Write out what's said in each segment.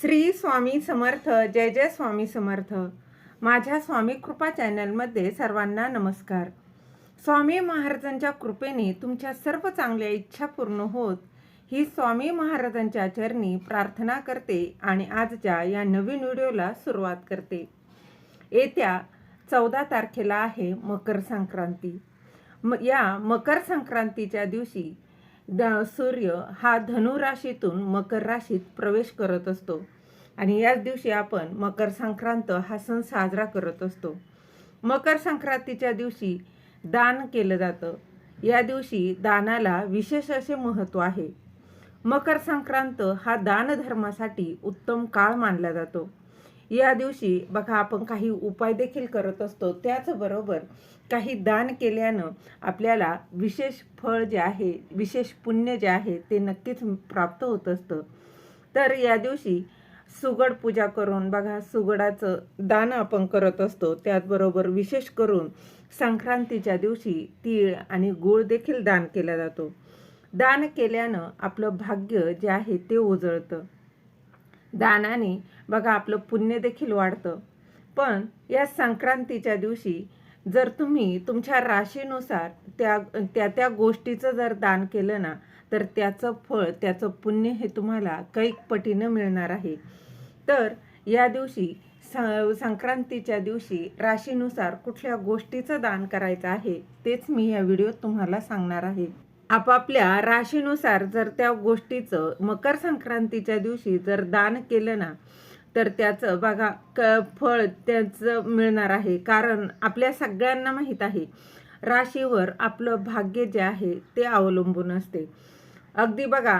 श्री स्वामी समर्थ जय जय स्वामी समर्थ. माझ्या स्वामी कृपा चॅनलमध्ये सर्वांना नमस्कार. स्वामी महाराजांच्या कृपेने तुमच्या सर्व चांगल्या इच्छा पूर्ण होत ही स्वामी महाराजांच्या चरणी प्रार्थना करते आणि आजच्या या नवीन व्हिडिओला सुरुवात करते. येत्या चौदा तारखेला आहे मकर संक्रांती. म या मकर संक्रांतीच्या दिवशी द सूर्य हा धनुराशीतून मकर राशीत प्रवेश करत असतो. आणि याच दिवशी आपण मकर संक्रांत हा सण साजरा करत असतो. मकर संक्रांतीच्या दिवशी दान केलं जातं. या दिवशी दानाला विशेष असे महत्त्व आहे. मकर संक्रांत हा दानधर्मासाठी उत्तम काळ मानला जातो. या दिवशी बघा आपण काही उपाय देखील करत असतो. त्याचबरोबर काही दान केल्यानं आपल्याला विशेष फळ जे आहे विशेष पुण्य जे आहे ते नक्कीच प्राप्त होत असतं. तर या दिवशी सुगड पूजा करून बघा सुगडाचं दान आपण करत असतो. त्याचबरोबर विशेष करून संक्रांतीच्या दिवशी तीळ आणि गूळ देखील दान केला जातो. दान केल्यानं आपलं भाग्य जे आहे ते उजळतं. दानाने बघा आपलं पुण्य देखील वाढतं. पण या संक्रांतीच्या दिवशी जर तुम्ही तुमच्या राशीनुसार त्या त्या त्या गोष्टीचं जर दान केलं ना तर त्याचं फळ त्याचं पुण्य हे तुम्हाला कैक पटीनं मिळणार आहे. तर या दिवशी स- संक्रांतीच्या दिवशी राशीनुसार कुठल्या गोष्टीचं दान करायचं आहे तेच मी या व्हिडिओत तुम्हाला सांगणार आहे. आपापल्या राशीनुसार जर त्या गोष्टीचं मकर संक्रांतीच्या दिवशी जर दान केलं ना तर त्याचं बघा क फळ त्याचं मिळणार आहे. कारण आपल्या सगळ्यांना माहीत आहे राशीवर आपलं भाग्य जे आहे ते अवलंबून असते. अगदी बघा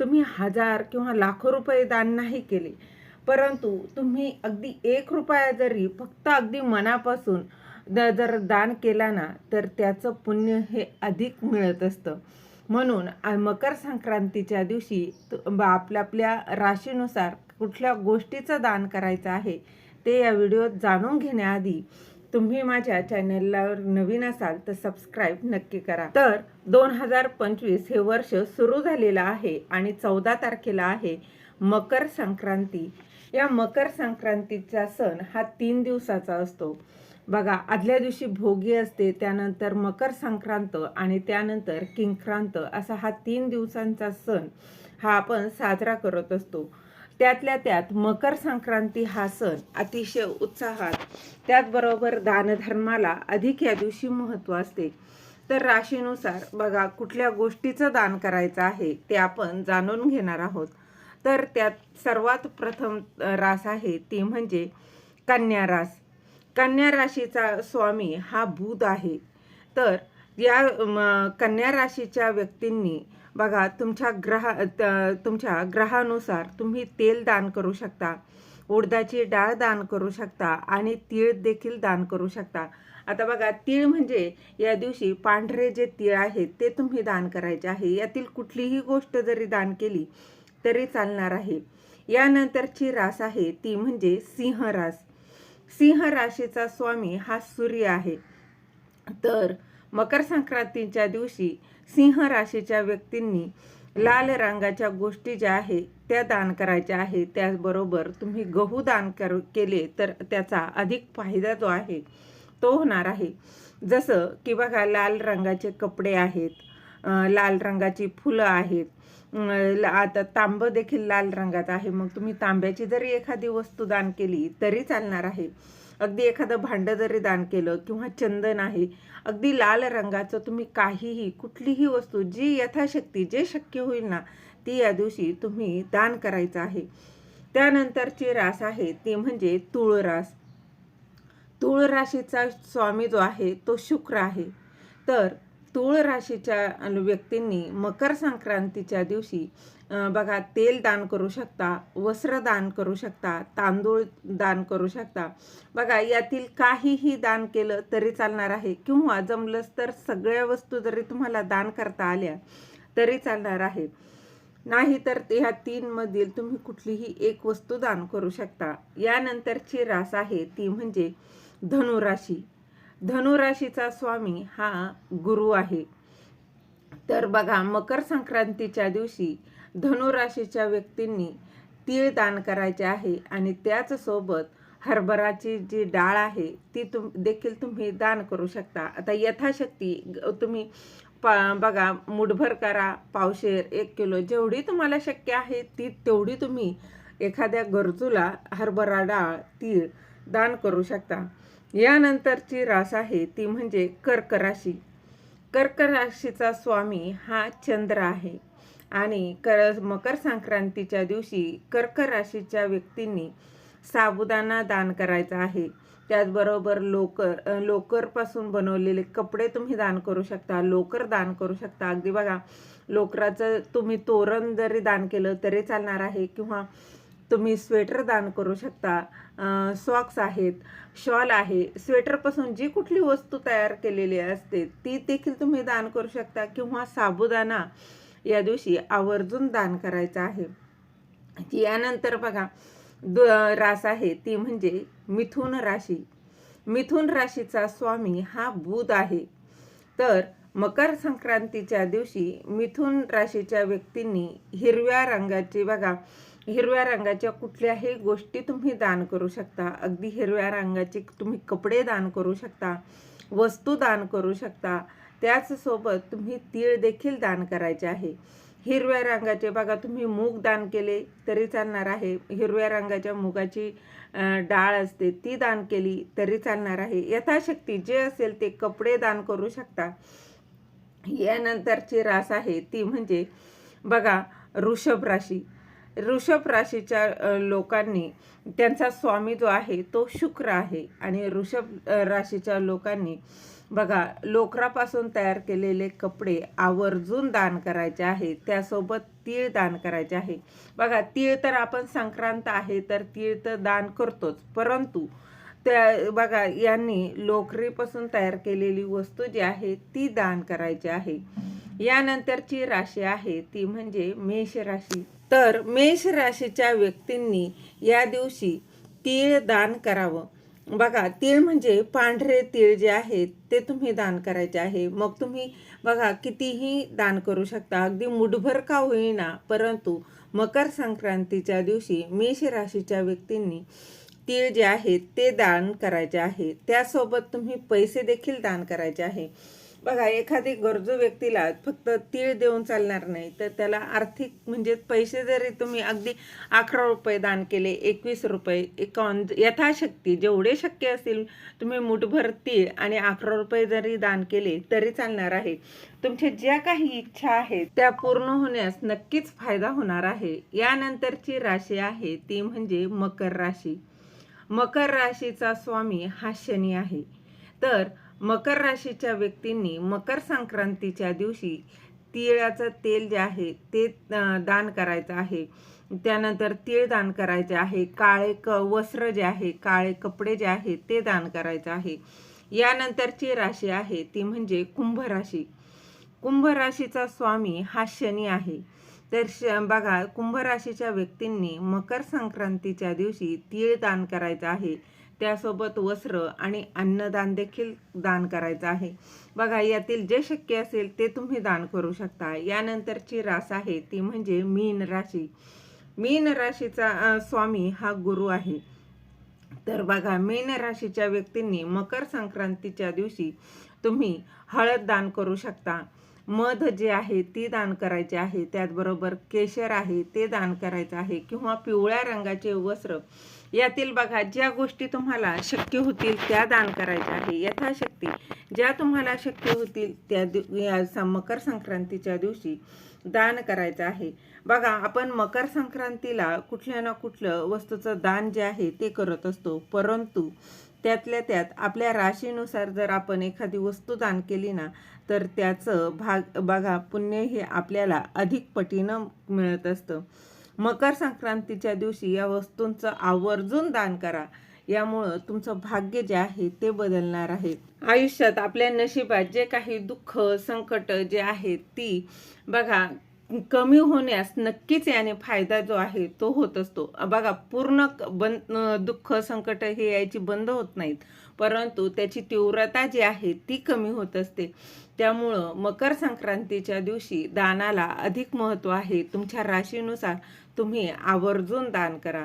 तुम्ही हजार किंवा लाखो रुपये दान नाही केले परंतु तुम्ही अगदी एक रुपया जरी फक्त अगदी मनापासून द जर दान केला ना तर त्याचं पुण्य हे अधिक मिळत असतं. म्हणून मकर संक्रांतीच्या दिवशी तु- आपल्या आपल्या राशीनुसार कुठल्या गोष्टीचं दान करायचं आहे ते या व्हिडिओत जाणून घेण्याआधी तुम्ही माझ्या चॅनलला नवीन असाल तर सबस्क्राईब नक्की करा. तर दोन हजार पंचवीस हे वर्ष सुरू झालेलं आहे आणि चौदा तारखेला आहे मकर संक्रांती. या मकर संक्रांतीचा सण हा तीन दिवसाचा असतो. बघा आदल्या दिवशी भोगी असते त्यानंतर मकर संक्रांत आणि त्यानंतर किंक्रांत असा हा तीन दिवसांचा सण हा आपण साजरा करत असतो. त्यातल्या त्यात मकर संक्रांती हा सण अतिशय उत्साहात त्याचबरोबर दानधर्माला अधिक या दिवशी महत्त्व असते. तर राशीनुसार बघा कुठल्या गोष्टीचं दान करायचं आहे ते आपण जाणून घेणार आहोत. तर त्यात सर्वात प्रथम रास आहे ती म्हणजे कन्या रास. कन्या राशीचा स्वामी हा बुध आहे. तर या कन्या राशीच्या व्यक्तींनी बघा तुमच्या ग्रह त- तुमच्या ग्रहानुसार तुम्ही तेल दान करू शकता उडदाची डाळ दान करू शकता आणि तीळ देखील दान करू शकता. आता बघा तीळ म्हणजे या दिवशी पांढरे जे तीळ आहेत ते तुम्ही दान करायचे आहे. यातील कुठलीही गोष्ट जरी दान केली तरी चालणार आहे. यानंतरची रास आहे ती म्हणजे सिंह रास. सिंह राशीचा स्वामी हा सूर्य आहे. तर मकर संक्रांतीच्या दिवशी सिंह राशीच्या व्यक्तींनी लाल रंगाच्या गोष्टी ज्या आहेत त्या दान करायच्या आहे. त्याचबरोबर तुम्ही गहू दान कर केले तर त्याचा अधिक फायदा जो आहे तो होणार आहे. जसं की बघा लाल रंगाचे कपडे आहेत लाल रंगाची फुलं आहेत. ला- आता तांब देखील लाल रंगात आहे. मग तुम्ही तांब्याची जरी एखादी वस्तू दान केली तरी चालणार आहे. अगदी एखादं भांडं जरी दान केलं किंवा चंदन आहे अगदी लाल रंगाचं तुम्ही काहीही कुठलीही वस्तू जी यथाशक्ती जे शक्य होईल ना ती या दिवशी तुम्ही दान करायचं आहे. त्यानंतरची रास आहे ती म्हणजे तुळ रास तुळ राशीचा स्वामी जो आहे तो शुक्र आहे. तर तुळ राशीच्या व्यक्तींनी मकर संक्रांतीच्या दिवशी बघा तेल दान करू शकता वस्त्र दान करू शकता तांदूळ दान करू शकता. बघा यातील काहीही दान केलं तरी चालणार आहे किंवा जमलंच तर सगळ्या वस्तू जरी तुम्हाला दान करता आल्या तरी चालणार आहे. नाही तर ह्या तीनमधील तुम्ही कुठलीही एक वस्तू दान करू शकता. यानंतरची रास आहे ती म्हणजे धनुराशी. धनुराशीचा स्वामी हा गुरु आहे. तर बघा मकर संक्रांतीच्या दिवशी धनुराशीच्या व्यक्तींनी तीळ दान करायचे आहे आणि त्याचसोबत हरभराची जी डाळ आहे ती तुम देखील तुम्ही दान करू शकता. आता यथाशक्ती ग- तुम्ही पा बघा मुठभर करा पावशेर एक किलो जेवढी तुम्हाला शक्य आहे ती तेवढी तुम्ही एखाद्या गरजूला हरभरा डाळ तीळ दान करू शकता. यानंतरची रास आहे ती म्हणजे कर्क राशी कर्क राशीचा स्वामी हा चंद्र आहे आणि कर मकर संक्रांतीच्या दिवशी कर्क राशीच्या व्यक्तींनी साबुदाणा दान करायचा आहे. त्याचबरोबर लोकर लोकरपासून बनवलेले कपडे तुम्ही दान करू शकता लोकर दान करू शकता. अगदी बघा लोकराचं तुम्ही तोरण जरी दान केलं तरी चालणार आहे किंवा तुम्ही स्वेटर दान करू शकता. सॉक्स आहेत शॉल आहे. स्वेटरपासून जी कुठली वस्तू तयार केलेली असते ती देखील तुम्ही दान करू शकता किंवा साबुदाणा या दिवशी आवर्जून दान करायचं आहे. यानंतर बघा द रास आहे ती म्हणजे मिथुन राशी. मिथुन राशीचा स्वामी हा बुध आहे. तर मकर संक्रांतीच्या दिवशी मिथुन राशीच्या व्यक्तींनी हिरव्या रंगाची बघा हिरव्या रंगाच्या कुठल्याही गोष्टी तुम्ही दान करू शकता. अगदी हिरव्या रंगाचे तुम्ही कपडे दान करू शकता वस्तू दान करू शकता. त्याचसोबत तुम्ही तीळ देखील दान करायचे आहे. हिरव्या रंगाचे बघा तुम्ही मूग दान केले तरी चालणार आहे. हिरव्या रंगाच्या मुगाची डाळ असते ती दान केली तरी चालणार आहे. यथाशक्ती जे असेल ते कपडे दान करू शकता. यानंतरची रास आहे ती म्हणजे बघा ऋषभ राशी. ऋषभ राशीच्या लोकांनी त्यांचा स्वामी जो आहे तो शुक्र आहे. आणि ऋषभ राशीच्या लोकांनी बघा लोकरापासून तयार केलेले कपडे आवर्जून दान करायचे आहे. त्यासोबत तीळ दान करायचे आहे. बघा तीळ तर आपण संक्रांत आहे तर तीळ तर दान करतोच. परंतु त्या बघा यांनी लोकरीपासून तयार केलेली वस्तू जी आहे ती दान करायची आहे. यानंतरची राशी आहे ती म्हणजे मेष राशी. तर मेष राशीच्या व्यक्तींनी या दिवशी तीळ दान करावं. बघा तीळ म्हणजे पांढरे तीळ जे आहेत ते तुम्ही दान करायचे आहे. मग तुम्ही बघा कितीही दान करू शकता. अगदी मुठभर का होईना परंतु मकर संक्रांतीच्या दिवशी मेष राशीच्या व्यक्तींनी तीळ जे आहेत ते दान करायचे आहे. त्यासोबत तुम्ही पैसे देखील दान करायचे आहे. बघा एखादी गरजू व्यक्तीला फक्त तीळ देऊन चालणार नाही तर त्याला आर्थिक म्हणजे पैसे जरी तुम्ही अगदी अकरा रुपये दान केले एकवीस रुपये एकावन्न यथाशक्ती जेवढे शक्य असतील तुम्ही मुठभर तीळ आणि अकरा रुपये जरी दान केले तरी चालणार आहे. तुमच्या ज्या काही इच्छा आहेत त्या पूर्ण होण्यास नक्कीच फायदा होणार आहे. यानंतरची राशी आहे ती म्हणजे मकर राशी. मकर राशीचा स्वामी हा शनी आहे. तर मकर राशीच्या व्यक्तींनी मकर संक्रांतीच्या दिवशी तिळाचं तेल जे आहे ते दान करायचं आहे. त्यानंतर तीळ दान करायचे आहे. काळे क वस्त्र जे आहे काळे कपडे जे आहे ते दान करायचं आहे. यानंतरची राशी आहे ती म्हणजे कुंभ राशी. कुंभ राशीचा स्वामी हा शनी आहे. तर श बघा कुंभ राशीच्या व्यक्तींनी मकर संक्रांतीच्या दिवशी तीळ दान करायचं आहे. त्यासोबत वस्त्र आणि अन्नदान देखील दान करायचं आहे. बघा यातील जे शक्य असेल ते तुम्ही दान करू शकता. यानंतरची रास आहे ती म्हणजे मीन राशी. मीन राशीचा स्वामी हा गुरु आहे. तर बघा मीन राशीच्या व्यक्तींनी मकर संक्रांतीच्या दिवशी तुम्ही हळद दान करू शकता. मध जे आहे ती दान करायचे आहे. त्याचबरोबर केशर आहे ते दान करायचं आहे. किंवा पिवळ्या रंगाचे वस्त्र. यातील बघा ज्या गोष्टी तुम्हाला शक्य होतील त्या दान करायच्या आहे. यथाशक्ती. ज्या तुम्हाला शक्य होतील त्या दिव या मकर संक्रांतीच्या दिवशी दान करायचं आहे. बघा आपण मकर संक्रांतीला कुठल्या ना कुठलं वस्तूचं दान जे आहे ते करत असतो. परंतु त्यातल्या त्यात आपल्या राशीनुसार जर आपण एखादी वस्तू दान केली ना तर त्याचं भाग बघा पुण्य हे आपल्याला अधिक पटीनं मिळत असतं. मकर संक्रांतीच्या दिवशी या वस्तूंचं आवर्जून दान करा. यामुळं तुमचं भाग्य जे आहे ते बदलणार आहे. आयुष्यात आपल्या नशिबात जे काही दुःख संकट जे आहेत ती बघा कमी होण्यास नक्कीच याने फायदा जो आहे तो होत असतो. बघा पूर्ण बन बंद दुःख संकट हे यायची बंद होत नाहीत. परंतु त्याची तीव्रता जी आहे ती कमी होत असते. त्यामुळं मकर संक्रांतीच्या दिवशी दानाला अधिक महत्त्व आहे. तुमच्या राशीनुसार तुम्ही आवर्जून दान करा.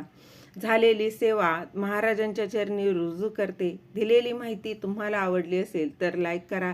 झालेली सेवा महाराजांच्या चरणी रुजू करते. दिलेली माहिती तुम्हाला आवडली असेल तर लाईक करा.